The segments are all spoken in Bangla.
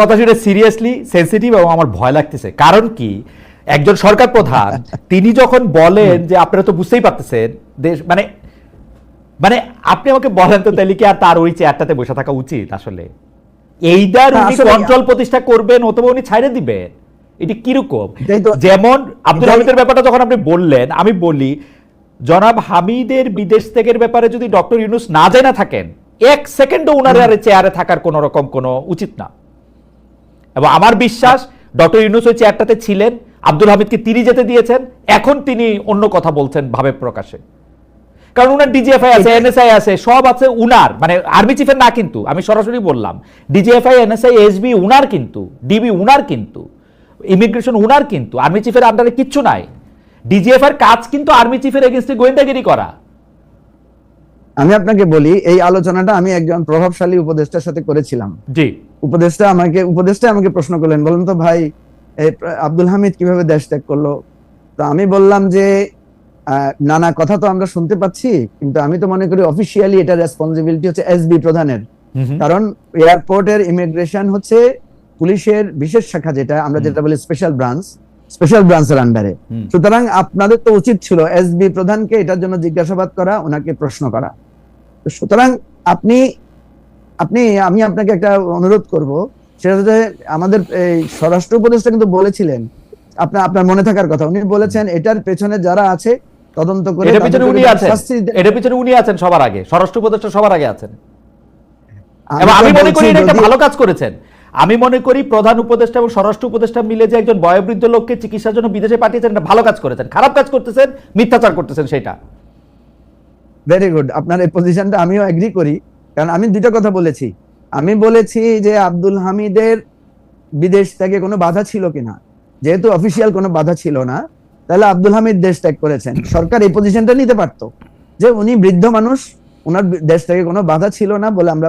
কথা শুনে সিরিয়াসলি সেন্সিটিভ এবং আমার ভয় লাগতেছে। কারণ কি? একজন সরকার প্রধান তিনি যখন বলেন যে আপনারা তো বুঝতেই পারতেছেন দেশ মানে মানে আপনি আমাকে বলেন তো তাহলে কি আর তার ওই চেয়ারটাতে বসে থাকা উচিত আসলে? এইটার উনি কন্ট্রোল প্রতিষ্ঠা করবেন অথবা উনি ছাইড়ে দিবেন। এটি কীরকম? যেমন আব্দুল হামিদের ব্যাপারটা যখন আপনি বললেন আমি বলি জনাব হামিদের বিদেশ থেকে ব্যাপারে যদি ডক্টর ইউনুস না জানা থাকেন এক সেকেন্ডও উনার চেয়ারে থাকার কোন রকম কোনো উচিত না। এবং আমার বিশ্বাস ডক্টর ইউনুস ওই চেয়ারটাতে ছিলেন আব্দুল হামিদকে তিনি যেতে দিয়েছেন এখন তিনি অন্য কথা বলছেন ভাবে প্রকাশে। কারণ উনার ডিজিএফআই আছে এনএসআই আছে সব আছে উনার মানে আর্মি চিফের না কিন্তু আমি সরাসরি বললাম ডিজিএফআই এনএসআই এসবি উনার কিন্তু ডিবি উনার কিন্তু ইমিগ্রেশন উনার কিন্তু আর্মি চিফের আন্ডারে কিচ্ছু নাই। ডিজিএফআই কাজ কিন্তু আর্মি চিফের এগেনস্টে গোয়েন্দাগিরি করা। আমি আপনাকে বলি এই আলোচনাটা আমি একজন প্রভাবশালী উপদেষ্টার সাথে করেছিলাম। জি। উপদেষ্টা আমাকে উপদেষ্টা আমাকে প্রশ্ন করলেন বলেন তো ভাই এই আব্দুল হামিদ কীভাবে দেশ ত্যাগ করল? তো আমি বললাম যে নানা কথা তো আমরা শুনতে পাচ্ছি কিন্তু আমি তো মনে করি অফিসিয়ালি এটা রেসপন্সিবিলিটি হচ্ছে এসবি প্রধানের। কারণ এয়ারপোর্টের ইমিগ্রেশন হচ্ছে পুলিশের বিশেষ শাখা যেটা আমরা যেটা বলি স্পেশাল ব্রাঞ্চ স্পেশাল ব্রাঞ্চের আন্ডারে সুতরাং আপনাদের তো উচিত ছিল এসবি প্রধানকে এটার জন্য জিজ্ঞাসাবাদ করা ওনাকে প্রশ্ন করা। তো সুতরাং আপনি আপনি আমি আপনাকে একটা অনুরোধ করব সেটা হচ্ছে আমাদের এই স্বরাষ্ট্র উপদেষ্টা কিন্তু বলেছিলেন আপনার আপনার মনে থাকার কথা। উনি বলেছেন এটার পেছনে যারা আছে তদন্ত করে এটার পিছনে উনি আছেন। এটার পিছনে উনি আছেন সবার আগে। স্বরাষ্ট্র উপদেষ্টা সবার আগে আছেন। এবং আমি মনে করি এটা একটা ভালো কাজ করেছেন। আমি মনে করি প্রধান উপদেষ্টা এবং স্বরাষ্ট্র উপদেষ্টা মিলে যে একজন বয়োবৃদ্ধ লোককে চিকিৎসার জন্য বিদেশে পাঠিয়েছেন এটা ভালো কাজ করেছেন। খারাপ কাজ করতেছেন মিথ্যাচার করতেছেন সেটা। ভেরি গুড আপনার এই পজিশনটা আমিও এগ্রি করি। কারণ আমি দুটো কথা বলেছি। আমি বলেছি যে আব্দুল হামিদের বিদেশ থেকে কোনো বাধা ছিল কিনা। যেহেতু অফিসিয়াল কোনো বাধা ছিল না, তাহলে আব্দুল হামিদ দেশ ত্যাগ করেছেন। সরকার এই পজিশনটা নিতে পারতো। যে উনি বৃদ্ধ মানুষ ওনার দেশ থেকে কোনো বাধা ছিল না বলে আমরা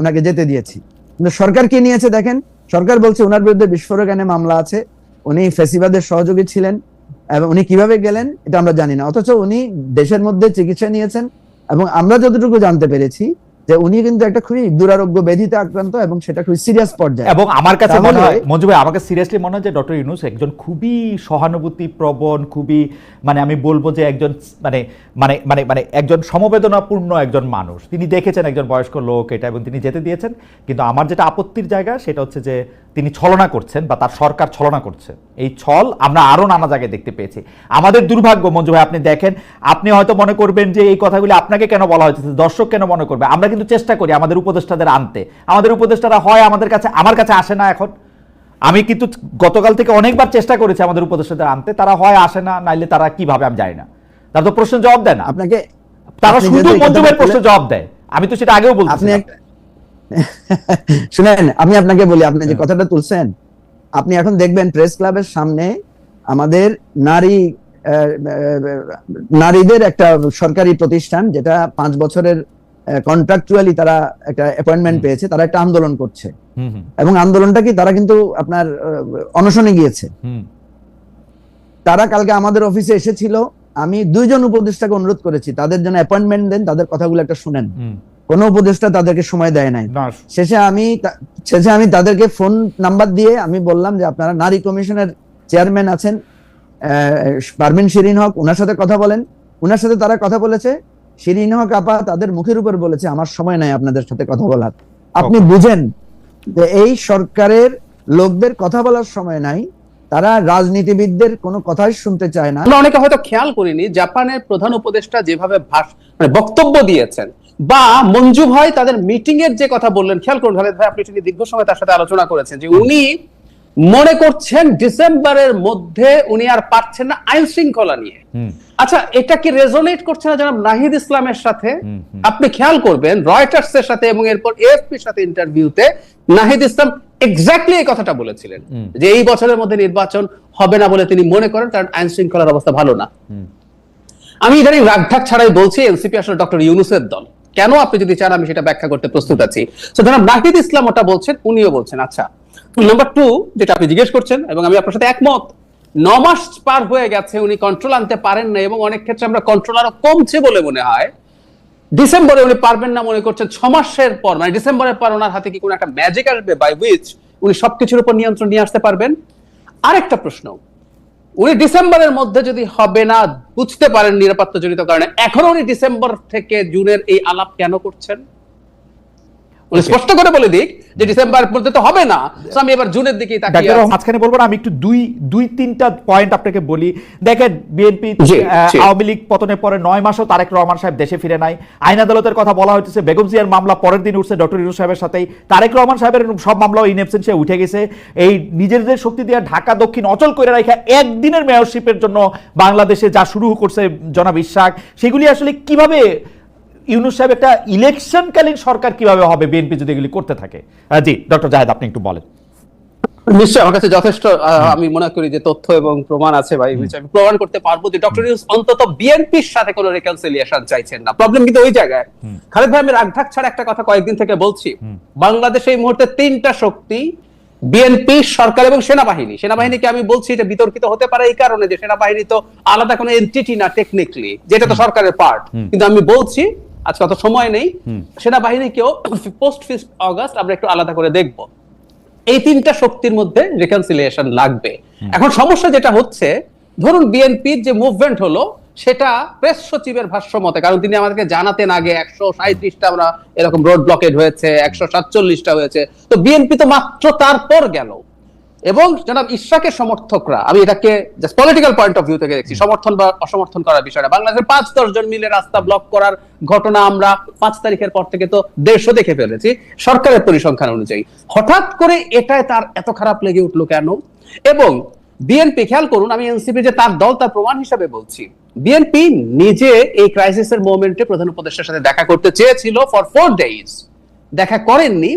ওনাকে যেতে দিয়েছি। কিন্তু সরকার কি নিয়েছে দেখেন? সরকার বলছে ওনার বিরুদ্ধে বিস্ফোরক এনে মামলা আছে। উনি ফেসিবাদের সহযোগী ছিলেন। এবং উনি কীভাবে গেলেন, এটা আমরা জানি না। অথচ উনি দেশের মধ্যে চিকিৎসা নিয়েছেন এবং আমরা যতটুকু জানতে পেরেছি যে উনি কিন্তু একটা খুবই দুরারোগ্য ব্যাধিতে আক্রান্ত এবং সেটা খুবই সিরিয়াস পর্যায়ে। এবং আমার কাছে মনে হয় মঞ্জু ভাই আমাকে সিরিয়াসলি মনে হয় যে ডক্টর ইউনুস একজন খুবই সহানুভূতি প্রবণ খুবই মানে আমি বলব যে একজন মানে মানে মানে মানে একজন সমবেদনাপূর্ণ একজন মানুষ। তিনি দেখেছেন একজন বয়স্ক লোক এটা এবং তিনি যেতে দিয়েছেন। কিন্তু আমার যেটা আপত্তির জায়গা সেটা হচ্ছে যে তিনি ছলনা করছেন বা তার সরকার ছলনা করছে। এই ছল আমরা আরও নানা জায়গায় দেখতে পেয়েছি। আমাদের দুর্ভাগ্য মঞ্জু ভাই আপনি দেখেন আপনি হয়তো মনে করবেন যে এই কথাগুলি আপনাকে কেন বলা হয়েছে? দর্শক কেন মনে করবে? আমরা কিন্তু চেষ্টা করি আমাদের উপদেষ্টাদের আনতে। আমাদের উপদেষ্টারা হয় আমাদের কাছে আমার কাছে আসে না এখন। আমি কিন্তু গতকাল থেকে অনেকবার চেষ্টা করেছি আমাদের উপদেষ্টাদের আনতে তারা হয় আসে না নাইলে তারা কীভাবে আমি জানি না। তারা তো প্রশ্ন জবাব দেয় না। আপনাকে তারা শুধু যেহেতু এই মঞ্জু ভাইয়ের কথাটা প্রশ্ন জবাব দেয়। আমি তো সেটা আগেও বলছি আপনি শুনেন আমি আপনাকে বলি আপনি যে কথাটা তুলছেন আপনি এখন দেখবেন প্রেস ক্লাবের সামনে আমাদের নারী নারীদের একটা সরকারি প্রতিষ্ঠান যেটা পাঁচ বছরের কন্ট্রাকচুয়ালি তারা একটা অ্যাপয়েন্টমেন্ট পেয়েছে তারা একটা আন্দোলন করছে। এবং আন্দোলনটা কি তারা কিন্তু আপনার অনশনে গিয়েছে। তারা কালকে আমাদের অফিসে এসেছিল আমি দুইজন উপদেষ্টাকে অনুরোধ করেছি তাদের জন্য অ্যাপয়েন্টমেন্ট দেন তাদের কথাগুলো একটা শুনেন। কোনো উপদেষ্টা তাদেরকে সময় দেয় নাই। শেষে আমি শেষে আমি তাদেরকে ফোন নাম্বার দিয়ে আমি বললাম যে আপনারা নারী কমিশনের চেয়ারম্যান আছেন আহ, পারভিন শিরিন হক ওনার সাথে কথা বলেন। ওনার সাথে তারা কথা বলেছে শিরিন হক আপা তাদের মুখের উপর বলেছে আমার সময় নাই আপনাদের সাথে কথা বলার। আপনি বুঝেন যে এই সরকারের লোকদের কথা বলার সময় নাই তারা রাজনীতিবিদদের কোনো কথাই শুনতে চায় না। আমরা অনেকে হয়তো খেয়াল করিনি জাপানের প্রধান উপদেষ্টা যেভাবে ভাষ মানে বক্তব্য দিয়েছেন বা মঞ্জু ভাই তাদের মিটিং এর যে কথা বললেন খেয়াল করুন খালেদ ভাই আপনি দীর্ঘ সময় তার সাথে আলোচনা করেছেন যে উনি মনে করছেন ডিসেম্বরের মধ্যে উনি আর পারছেন না আইন শৃঙ্খলা নিয়ে। আচ্ছা এটা কি রেজোনেট করছে না জনাব নাহিদ ইসলামের সাথে। আপনি খেয়াল করবেন রয়টার্স এর সাথে এবং এরপর এএফপির সাথে ইন্টারভিউতে নাহিদ ইসলাম এক্স্যাক্টলি এই কথাটা বলেছিলেন যে এই বছরের মধ্যে নির্বাচন হবে না বলে তিনি মনে করেন কারণ আইন শৃঙ্খলার অবস্থা ভালো না। আমি ইদানিং রাগঢাক ছাড়াই বলছি এনসিপি আসলে ডক্টর ইউনুসের দল। কেন আপনি যদি চান আমি সেটা ব্যাখ্যা করতে প্রস্তুত আছি? তো ধরেন নাহিদ ইসলাম ওটা বলছেন উনিও বলছেন আচ্ছা নাম্বার টু যেটা আপনি জিজ্ঞেস করছেন, এবং আমি আপনার সাথে একমত, ন মাস পার হয়ে গেছে, উনি কন্ট্রোল আনতে পারেন না এবং অনেক ক্ষেত্রে আমরা কন্ট্রোল আরও কমছে বলে মনে হয়। ডিসেম্বরে উনি পারবেন না মনে করছেন, ছ মাসের পর মানে ডিসেম্বরের পর ওনার হাতে কি কোনো একটা ম্যাজিক আসবে বাই উইচ উনি সবকিছুর উপর নিয়ন্ত্রণ নিয়ে আসতে পারবেন? আরেকটা প্রশ্ন, উনি ডিসেম্বরের মধ্যে যদি হবে না, বুঝতে পারেন নিরাপত্তা জনিত কারণে, এখনও উনি ডিসেম্বর থেকে জুনের এই আলাপ কেন করছেন? উনি স্পষ্ট করে বলে দিক যে ডিসেম্বরের মধ্যে তো হবে না। আমি এবার জুনের দিকেই তাকিয়ে আছি। মাঝখানে বলব না আমি একটু দুই দুই তিনটা পয়েন্ট আপনাকে বলি। দেখেন বিএনপি। আওয়ামী লীগ পতনের পরে নয় মাসও তারেক রহমান সাহেব দেশে ফিরে নাই। আইন আদালতের কথা বলা হচ্ছে বেগম জিয়ার মামলা পরের দিন উঠছে ডক্টর ইউনুস সাহেবের সাথেই। তারেক রহমান সাহেবের সব মামলাও ইন অ্যাবসেন্সে উঠে গেছে। এই নিজেদের শক্তি দিয়ে ঢাকা দক্ষিণ অচল করে রাখা একদিনের মেয়রশিপের জন্য বাংলাদেশে যা শুরু করছে জনাব ইশাক সেগুলি আসলে কীভাবে ইউনুস সাহেব একটা ইলেকশনকালীন সরকার কীভাবে হবে বিএনপি যদি এগুলি করতে থাকে? জি ডক্টর জাহেদ আপনি একটু বলেন। নিশ্চয়ই আমার কাছে যথেষ্ট আমি মনে করি যে তথ্য এবং প্রমাণ আছে ভাই আমি প্রমাণ করতে পারব যে ডক্টর ইউনুস অন্তত বিএনপির সাথে কোনো রেকনসিলিয়েশন চাইছেন না। প্রবলেম কিন্তু ওই জায়গায়। খালেদ ভাই আমি রাগঢাক ছাড়া একটা কথা কয়েকদিন থেকে বলছি। বাংলাদেশে এই মুহূর্তে তিনটা শক্তি বিএনপি সরকার এবং সেনাবাহিনী। সেনাবাহিনীকে আমি বলছি এটা বিতর্কিত হতে পারে এই কারণে যে সেনাবাহিনী তো আলাদা কোনো এন্টিটি না টেকনিক্যালি যেটা তো সরকারের পার্ট কিন্তু আমি বলছি আজকে অত সময় নেই। সেনাবাহিনীকেও পোস্ট ফিস্ট অগস্ট আমরা একটু আলাদা করে দেখব। এই তিনটা শক্তির মধ্যে রিকনসিলিয়েশন লাগবে। এখন সমস্যা যেটা হচ্ছে ধরুন বিএনপির যে মুভমেন্ট হলো সেটা প্রেস সচিবের ভাষ্য মতে কারণ তিনি আমাদেরকে জানাতেন আগে একশো সাঁত্রিশটা আমরা এরকম রোড ব্লকেড হয়েছে একশো সাতচল্লিশটা হয়েছে। তো বিএনপি তো মাত্র তারপর গেল। এবং জনাব ইশরাকের সমর্থকরা আমি এটাকে just political point of view থেকে দেখছি সমর্থন বা অসমর্থন করার বিষয়টা। বাংলাদেশের পাঁচ দশ জন মিলে রাস্তা ব্লক করার ঘটনা আমরা পাঁচ তারিখের পর থেকে তো দেড়শো দেখে ফেলেছি সরকারের পরিসংখ্যান অনুযায়ী। হঠাৎ করে এটায় তার এত খারাপ লেগে উঠল কেন? এবং বিএনপি খেয়াল করুন আমি এনসিপি যে তার দল তার প্রমাণ হিসাবে বলছি বিএনপি নিজে এই ক্রাইসিসের মোমেন্টে প্রধান উপদেষ্টার সাথে দেখা করতে চেয়েছিল ফর ফোর ডেইজ দেখা করেননি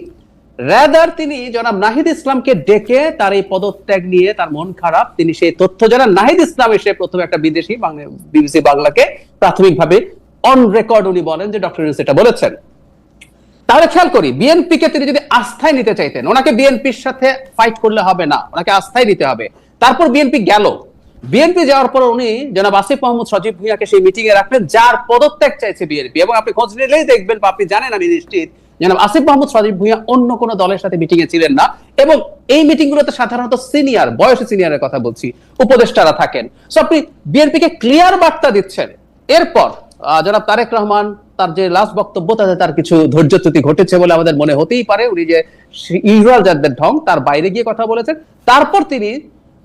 রাদার তিনি জনাব নাহিদ ইসলামকে ডেকে তার এই পদত্যাগ নিয়ে তার মন খারাপ। তিনি সেই তথ্য জানান। নাহিদ ইসলাম এসে প্রথমে একটা বিদেশি বিবিসি বাংলাকে প্রাথমিকভাবে অন রেকর্ড উনি বলেন যে ডক্টর এটা বলেছেন। তাহলে খেয়াল করি বিএনপি কে তিনি যদি আস্থায় নিতে চাইতেন, ওনাকে বিএনপির সাথে ফাইট করলে হবে না, ওনাকে আস্থায় নিতে হবে। তারপর বিএনপি গেল। বিএনপি যাওয়ার পর উনি জনাব আসিফ মোহাম্মদ সজীব ভুঁইয়াকে সেই মিটিং এ রাখলেন, যার পদত্যাগ চাইছে বিএনপি। এবং আপনি খোঁজ নিলেই দেখবেন বা আপনি জানেন আমি নিশ্চিত জনাব, আসিফ মোহাম্মদ সজীব ভুঁইয়া অন্য কোনো দলের সাথে মিটিং এ ছিলেন না। এবং এই মিটিং গুলোতে সাধারণত সিনিয়র বয়সে সিনিয়রের কথা বলছি, উপদেষ্টারা থাকেন। সো আপনি বিএনপি কে ক্লিয়ার বার্তা দিচ্ছেন। এরপর জনাব তারেক রহমান, তার যে লাস্ট বক্তব্য, তাতে তার কিছু ধৈর্যচ্যুতি ঘটেছে বলে আমাদের মনে হতেই পারে। উনি যে ইউজুয়াল যাদের ঢং, তার বাইরে গিয়ে কথা বলেছেন। তারপর তিনি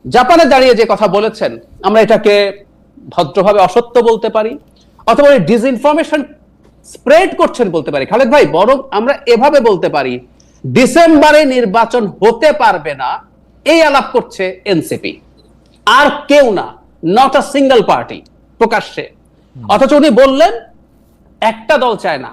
জাপানে দাঁড়িয়ে যে কথা বলেছেন, আমরা এটাকে ভদ্রভাবে অসত্য বলতে পারি, অথবা ডিসইনফরমেশন স্প্রেড করছেন বলতে পারি। খালেদ ভাই, বরং আমরা এভাবে বলতে পারি, ডিসেম্বরে নির্বাচন হতে পারবে না, এই আলাপ করছে এনসিপি। আর কেউ না নট আ সিঙ্গেল পার্টি প্রকাশ্যে। অথচ উনি বললেন, একটা দল চায় না।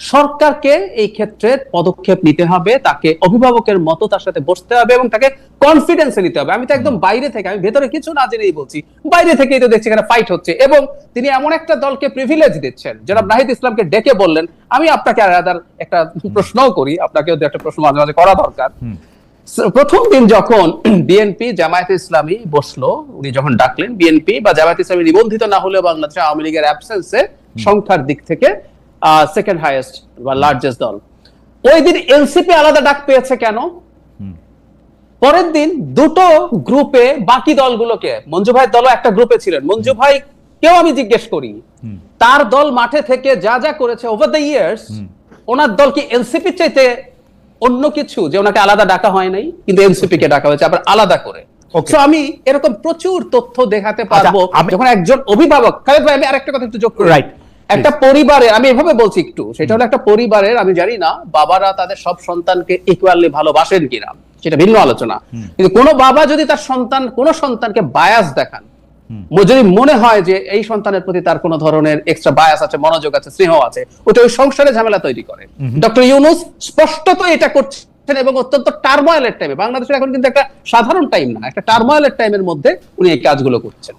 সরকারকে এই ক্ষেত্রে পদক্ষেপ নিতে হবে তাকে অভিভাবকের মতো তার সাথে বসতে হবে এবং তাকে কনফিডেন্সে নিতে হবে। আমি তো একদম বাইরে থেকে আমি ভেতরে কিছু না জেনেই বলছি বাইরে থেকেই তো দেখছি এখানে ফাইট হচ্ছে এবং তিনি এমন একটা দলকে প্রিভিলেজ দিচ্ছেন। জনাব নাহিদ ইসলামকে ডেকে বললেন আমি আপনাকে আলাদার একটা প্রশ্নও করি আপনাকেও একটা প্রশ্ন মাঝে মাঝে করা দরকার। প্রথম দিন যখন বিএনপি জামায়াত ইসলামী বসল উনি যখন ডাকলেন বিএনপি বা জামায়াত ইসলামী নিবন্ধিত না হলেও বাংলাদেশ আওয়ামী লীগের অ্যাবসেন্সে সংখ্যার দিক থেকে সেকেন্ড হাইয়েস্ট বা লার্জেস্ট দল। ওই দিন এনসিপি আলাদা ডাক পেয়েছে কেন? পরের দিন দুটো গ্রুপে বাকি দলগুলোকে মঞ্জু ভাই দলও একটা গ্রুপে ছিলেন। মঞ্জু ভাই কেউ আমি জিজ্ঞেস করি তার দল মাঠে থেকে যা যা করেছে ওভার দ্য ইয়ার্স ওনার দল কি এনসিপি চাইতে অন্য কিছু? যে ওনাকে আলাদা ডাকা হয় নাই কিন্তু এনসিপি কে ডাকা হয়েছে আবার আলাদা করে. আমি এরকম প্রচুর তথ্য দেখাতে পারব আচ্ছা, আমি- যখন একজন অভিভাবক খালেদ ভাই আমি আরেকটা কথা একটু যোগ করি। Right. একটা পরিবারের আমি এভাবে বলছি একটু সেটা হলো একটা পরিবারের আমি জানি না বাবারা তাদের সব সন্তানকে ইকুয়ালি ভালোবাসেন কিনা সেটা ভিন্ন আলোচনা। কিন্তু কোনো বাবা যদি তার সন্তান কোনো সন্তানকে বায়াস দেখান যদি মনে হয় যে এই সন্তানের প্রতি তার কোনো ধরনের এক্সট্রা বায়াস আছে মনোযোগ আছে স্নেহ আছে ওটা ওই সংসারে ঝামেলা তৈরি করে। ডক্টর ইউনুস স্পষ্টত এটা করছেন এবং অত্যন্ত টার্ময়েলের টাইমে বাংলাদেশের এখন কিন্তু একটা সাধারণ টাইম না একটা টার্ময়েলের টাইমের মধ্যে উনি এই কাজগুলো করছেন।